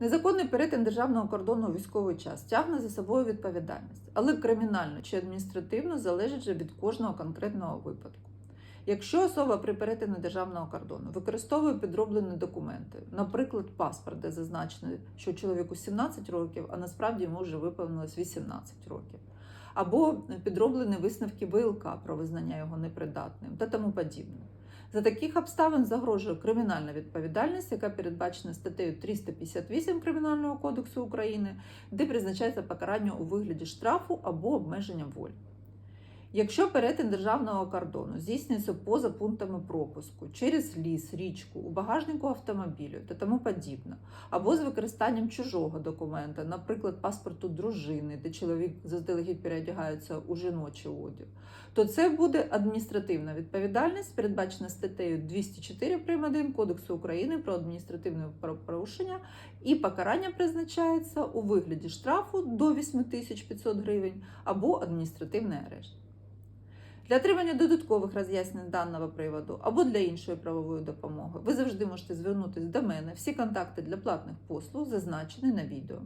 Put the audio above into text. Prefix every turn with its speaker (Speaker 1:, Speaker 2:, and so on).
Speaker 1: Незаконний перетин державного кордону у військовий час тягне за собою відповідальність, але кримінально чи адміністративно залежить вже від кожного конкретного випадку. Якщо особа при перетині державного кордону використовує підроблені документи, наприклад, паспорт, де зазначено, що чоловіку 17 років, а насправді йому вже виповнилось 18 років, або підроблені висновки ВЛК про визнання його непридатним та тому подібне. За таких обставин загрожує кримінальна відповідальність, яка передбачена статтею 358 Кримінального кодексу України, де призначається покарання у вигляді штрафу або обмеження волі. Якщо перетин державного кордону здійснюється поза пунктами пропуску через ліс, річку, у багажнику автомобілю та тому подібне, або з використанням чужого документа, наприклад, паспорту дружини, де чоловік заздалегідь переодягається у жіночий одяг, то це буде адміністративна відповідальність, передбачена статтею 204 прим. 1 Кодексу України про адміністративне правопорушення, і покарання призначається у вигляді штрафу до 8500 гривень або адміністративний арешт. Для отримання додаткових роз'яснень даного приводу або для іншої правової допомоги ви завжди можете звернутися до мене. Всі контакти для платних послуг зазначені на відео.